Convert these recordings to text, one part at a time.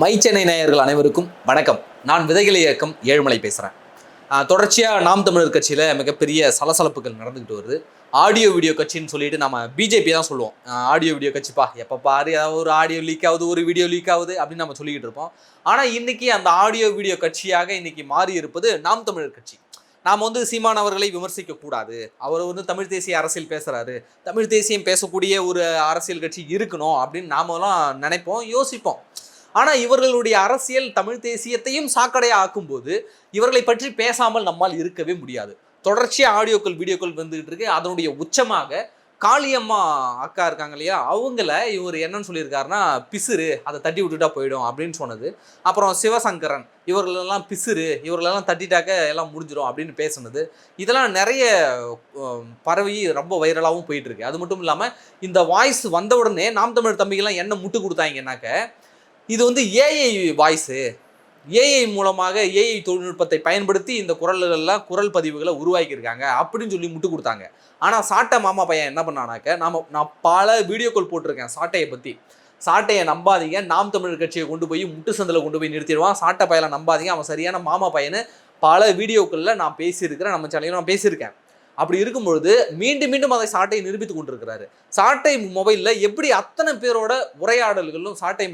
My Chennai நேயர்கள் அனைவருக்கும் வணக்கம். நான் விதைகளை இயக்கம் ஏழுமலை பேசுகிறேன் தொடர்ச்சியாக நாம் தமிழர் கட்சியில் மிகப்பெரிய சலசலப்புகள் நடந்துக்கிட்டு வருது. ஆடியோ வீடியோ கட்சின்னு சொல்லிட்டு நம்ம பிஜேபி தான் சொல்லுவோம். ஆடியோ வீடியோ கட்சிப்பா. எப்போ பாரு ஏதாவது ஒரு ஆடியோ லீக் ஆகுது ஒரு வீடியோ லீக் ஆகுது அப்படின்னு நம்ம சொல்லிக்கிட்டு இருப்போம். ஆனால் இன்றைக்கி அந்த ஆடியோ வீடியோ கட்சியாக இன்னைக்கு மாறி இருப்பது நாம் தமிழர் கட்சி. நாம் வந்து சீமான் அவர்களை விமர்சிக்க கூடாது. அவர் வந்து தமிழ் தேசிய அரசியல் பேசுகிறாரு தமிழ் தேசியம் பேசக்கூடிய ஒரு அரசியல் கட்சி இருக்கணும் அப்படின்னு நாமெல்லாம் நினைப்போம் யோசிப்போம். ஆனால் இவர்களுடைய அரசியல் தமிழ் தேசியத்தையும் சாக்கடையாக ஆக்கும்போது இவர்களை பற்றி பேசாமல் நம்மால் இருக்கவே முடியாது. தொடர்ச்சியாக ஆடியோக்கள் வீடியோக்கள் வந்துகிட்டு இருக்கு. அதனுடைய உச்சமாக காளியம்மா அக்கா இருக்காங்க இல்லையா? அவங்கள இவர் என்னன்னு சொல்லியிருக்காருன்னா பிசுறு அதை தட்டி விட்டுட்டா போயிடும் அப்படின்னு சொன்னது. அப்புறம் சிவசங்கரன் இவர்களெல்லாம் பிசுறு இவர்களெல்லாம் தட்டிட்டாக்க எல்லாம் முடிஞ்சிடும் அப்படின்னு பேசுனது. இதெல்லாம் நிறைய பரவி ரொம்ப வைரலாகவும் போயிட்டுருக்கு அது மட்டும் இல்லாமல் இந்த வாய்ஸ் வந்த உடனே நாம் தமிழ் தம்பிகள்லாம் என்ன முட்டு கொடுத்தாங்கன்னாக்க இது வந்து ஏஐ வாய்ஸு ஏஐ மூலமாக ஏஐ தொழில்நுட்பத்தை பயன்படுத்தி இந்த குரல்கள்லாம் குரல் பதிவுகளை உருவாக்கியிருக்காங்க அப்படின்னு சொல்லி முட்டு கொடுத்தாங்க. ஆனால் சாட்டை மாமா பையன் என்ன பண்ணானாக்க நாம் நான் பல வீடியோக்கள் போட்டிருக்கேன் சாட்டையை பற்றி சாட்டையை நம்பாதீங்க நாம் தமிழர் கட்சியை கொண்டு போய் முட்டு சந்தில் கொண்டு போய் நிறுத்திடுவான். சாட்டை பையனை நம்பாதீங்க அவன் சரியான மாமா பையனு பல வீடியோக்களில் நான் பேசியிருக்கிறேன் நம்ம சேனலில் நான் பேசியிருக்கேன். அப்படி இருக்கும்பொழுது மீண்டும் மீண்டும் அதை சாட்டை நிரூபித்து கொண்டிருக்கிறாரு. சாட்டை மொபைலில் எப்படி அத்தனை பேரோட உரையாடல்களும் சாட்டை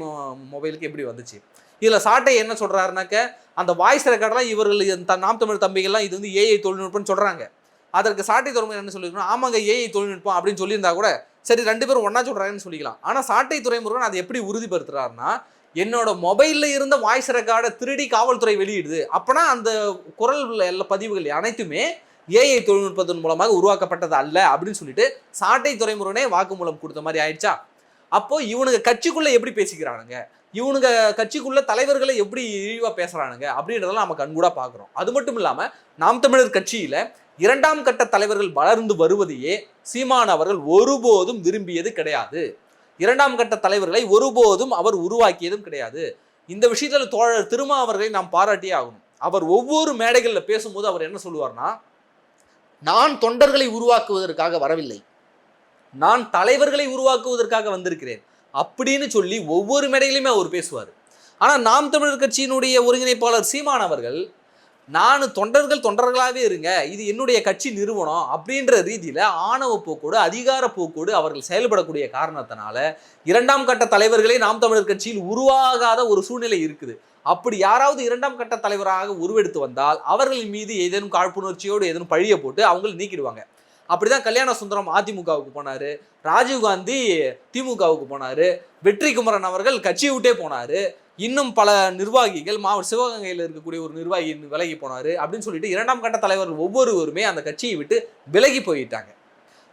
மொபைலுக்கு எப்படி வந்துச்சு? இதில் சாட்டை என்ன சொல்கிறாருனாக்க அந்த வாய்ஸ் ரெக்கார்டெலாம் இவர்கள் இந்த நாம் தமிழ் தம்பிகள்லாம் இது வந்து ஏஐ தொழில்நுட்பம்னு சொல்கிறாங்க அதற்கு சாட்டை துறைமுகம் என்ன சொல்லியிருக்கணும் ஆமாங்க ஏஐ தொழில்நுட்பம் அப்படின்னு சொல்லியிருந்தா கூட சரி ரெண்டு பேரும் ஒன்றா சொல்கிறாங்கன்னு சொல்லிக்கலாம். ஆனால் சாட்டை துறைமுருகன் அதை எப்படி உறுதிப்படுத்துறாருன்னா என்னோட மொபைலில் இருந்த வாய்ஸ் ரெக்கார்டை திருடி காவல்துறை வெளியிடுது. அப்போனா அந்த குரல் எல்லா பதிவுகள் அனைத்துமே ஏஐ தொழில்நுட்பத்தின் மூலமாக உருவாக்கப்பட்டது அல்ல அப்படின்னு சொல்லிட்டு சாட்டை துறைமுருகனே வாக்குமூலம் கொடுத்த மாதிரி ஆயிடுச்சா? அப்போ இவனுங்க கட்சிக்குள்ளே எப்படி பேசிக்கிறானுங்க? இவனுங்க கட்சிக்குள்ள தலைவர்களை எப்படி இழிவாக பேசுகிறானுங்க அப்படின்றதெல்லாம் நம்ம கண்கூடாக பார்க்குறோம். அது மட்டும் இல்லாமல் நாம் தமிழர் கட்சியில் இரண்டாம் கட்ட தலைவர்கள் வளர்ந்து வருவதையே சீமான் அவர்கள் ஒருபோதும் விரும்பியது கிடையாது. இரண்டாம் கட்ட தலைவர்களை ஒருபோதும் அவர் உருவாக்கியதும் கிடையாது. இந்த விஷயத்தில் தோழர் திருமா அவர்களை நாம் பாராட்டியே ஆகணும். அவர் ஒவ்வொரு மேடைகளில் பேசும்போது அவர் என்ன சொல்லுவார்னா நான் தொண்டர்களை உருவாக்குவதற்காக வரவில்லை. நான் தலைவர்களை உருவாக்குவதற்காக வந்திருக்கிறேன். அப்படின்னு சொல்லி ஒவ்வொரு மேடையிலுமே அவர் பேசுவார். ஆனால் நாம் தமிழர் கட்சியினுடைய ஒருங்கிணைப்பாளர் சீமான் அவர்கள் நான் தொண்டர்கள் தொண்டர்களாகவே இருங்க இது என்னுடைய கட்சி நிறுவனம் அப்படின்ற ரீதியில் ஆணவ போக்கோடு அதிகார போக்கோடு அவர்கள் செயல்படக்கூடிய காரணத்தினால இரண்டாம் கட்ட தலைவர்களே நாம் தமிழர் கட்சியில் உருவாகாத ஒரு சூழ்நிலை இருக்குது. அப்படி யாராவது இரண்டாம் கட்ட தலைவராக உருவெடுத்து வந்தால் அவர்களின் மீது ஏதேனும் காழ்ப்புணர்ச்சியோடு ஏதேனும் பழிய போட்டு அவங்களை நீக்கிடுவாங்க. அப்படிதான் கல்யாண சுந்தரம் அதிமுகவுக்கு போனாரு ராஜீவ்காந்தி திமுகவுக்கு போனாரு வெற்றி குமரன் அவர்கள் கட்சியை விட்டே போனாரு இன்னும் பல நிர்வாகிகள் மாவட்ட சிவகங்கையில் இருக்கக்கூடிய ஒரு நிர்வாகி விலகி போனாரு அப்படின்னு சொல்லிட்டு இரண்டாம் கட்ட தலைவர்கள் ஒவ்வொருவருமே அந்த கட்சியை விட்டு விலகி போயிட்டாங்க.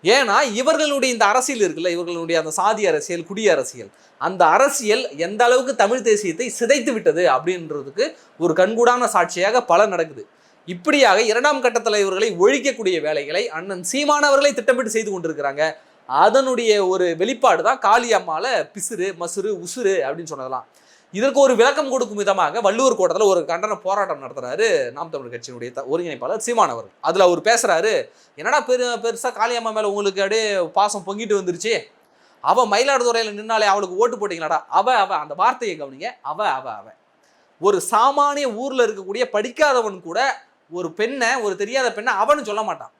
ஏன்னா இவர்களுடைய இந்த அரசியல் இருக்குல்ல இவர்களுடைய அந்த சாதி அரசியல் குடி அரசியல் அந்த அரசியல் எந்த அளவுக்கு தமிழ் தேசியத்தை சிதைத்து விட்டது அப்படின்றதுக்கு ஒரு கண்கூடான சாட்சியாக பல நடக்குது. இப்படியாக இரண்டாம் கட்ட தலைவர்களை ஒழிக்கக்கூடிய வேலைகளை அண்ணன் சீமானவர்களை திட்டமிட்டு செய்து கொண்டிருக்கிறாங்க. அதனுடைய ஒரு வெளிப்பாடு தான் காளியம்மால பிசுறு மசுறு உசுறு அப்படின்னு சொன்னதெல்லாம். இதற்கு ஒரு விளக்கம் கொடுக்கும் விதமாக வள்ளுவர் கோட்டத்தில் ஒரு கண்டன போராட்டம் நடத்துறாரு நாம் தமிழ் கட்சியினுடைய த- ஒருங்கிணைப்பாளர் சீமான் அவர்கள். அதில் அவர் பேசுறாரு என்னடா பெரு பெருசாக காளியம்மா மேலே உங்களுக்கு அப்படியே பாசம் பொங்கிட்டு வந்துருச்சு? அவள் மயிலாடுதுறையில் நின்னாலே அவளுக்கு ஓட்டு போட்டிங்களாடா? அவ அவ அந்த வார்த்தையை கவனிங்க. அவ அவ அவ. ஒரு சாமானிய ஊரில் இருக்கக்கூடிய படிக்காதவன் கூட ஒரு பெண்ணை ஒரு தெரியாத பெண்ணை அவனு சொல்ல மாட்டான்.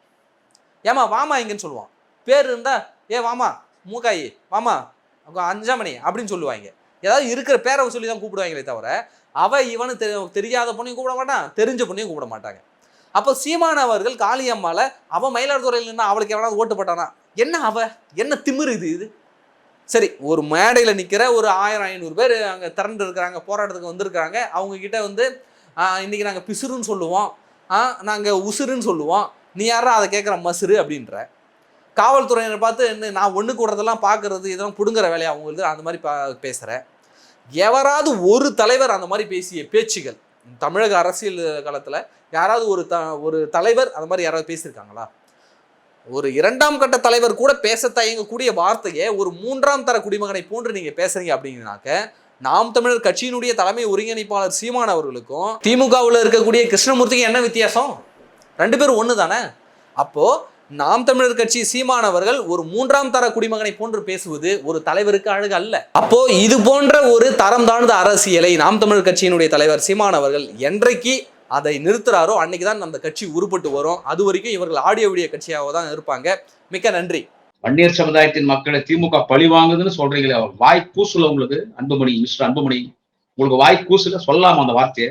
ஏமா வாமா இங்கன்னு சொல்லுவான். பேர் இருந்தா ஏ வாமா மூக்காயி வாமா அஞ்சாமணி அப்படின்னு சொல்லுவாங்க. ஏதாவது இருக்கிற பேரை சொல்லி தான் கூப்பிடுவாங்களே தவிர அவ இவனு தெ தெரியாத பொண்ணையும் கூப்பிட மாட்டான் தெரிஞ்ச பொண்ணையும் கூப்பிட மாட்டாங்க. அப்போ சீமான் அவர்கள் காளியம்மாவில் அவன் மயிலாடுதுறையில் நின்னா அவளுக்கு எவனாவது ஓட்டு போட்டானா? என்ன அவ? என்ன திமிரு இது இது? சரி ஒரு மேடையில் நிற்கிற ஒரு ஆயிரம் ஐநூறு பேர் அங்கே திரண்டு இருக்கிறாங்க போராட்டத்துக்கு வந்திருக்கிறாங்க. அவங்கக்கிட்ட வந்து இன்றைக்கி இன்னைக்கு நாங்கள் பிசுறுன்னு சொல்லுவோம். நாங்கள் உசுருன்னு சொல்லுவோம். நீ யாரா அதை கேட்குற மசுரு அப்படின்ற. காவல்துறையினர் பார்த்து என்ன நான் ஒன்று கூடுறதெல்லாம் பார்க்கறது இதெல்லாம் பிடுங்குற வேலையை? அவங்களுக்கு அந்த மாதிரி பா பேசுகிறேன் எவராவது ஒரு தலைவர் அந்த மாதிரி பேசிய பேச்சுகள் தமிழக அரசியல் காலத்தில் யாராவது ஒரு த ஒரு தலைவர் அந்த மாதிரி யாராவது பேசியிருக்காங்களா? ஒரு இரண்டாம் கட்ட தலைவர் கூட பேச தயங்கக்கூடிய வார்த்தையை ஒரு மூன்றாம் தர குடிமகனை போன்று நீங்கள் பேசுறீங்க அப்படிங்கனாக்க நாம் தமிழர் கட்சியினுடைய தலைமை ஒருங்கிணைப்பாளர் சீமான் அவர்களுக்கும் திமுகவில் இருக்கக்கூடிய கிருஷ்ணமூர்த்திக்கும் என்ன வித்தியாசம்? ரெண்டு பேரும் ஒன்று தானே அப்போது நாம் தமிழர் கட்சி சீமானவர்கள் ஒரு மூன்றாம் தர குடிமகனை போன்று பேசுவது ஒரு தலைவருக்கு அழகு அல்ல. அப்போ இது போன்ற ஒரு தரம் தாழ்ந்த அரசியலை நாம் தமிழர் கட்சியினுடைய தலைவர் சீமானவர்கள் என்றைக்கு அதை நிறுத்துறாரோ அன்னைக்கு தான் அந்த கட்சி உருப்பட்டு வரும். அது வரைக்கும் இவர்கள் ஆடியோ வீடியோ கட்சியாக தான் இருப்பாங்க. மிக்க நன்றி. வன்னியர் சமுதாயத்தின் மக்களை திமுக பழி வாங்குதுன்னு சொல்றீங்களே அவர் வாய் கூசுல உங்களுக்கு அன்புமணி மிஸ்டர் அன்புமணி. உங்களுக்கு வாய் கூசுல சொல்லாம அந்த வார்த்தையை?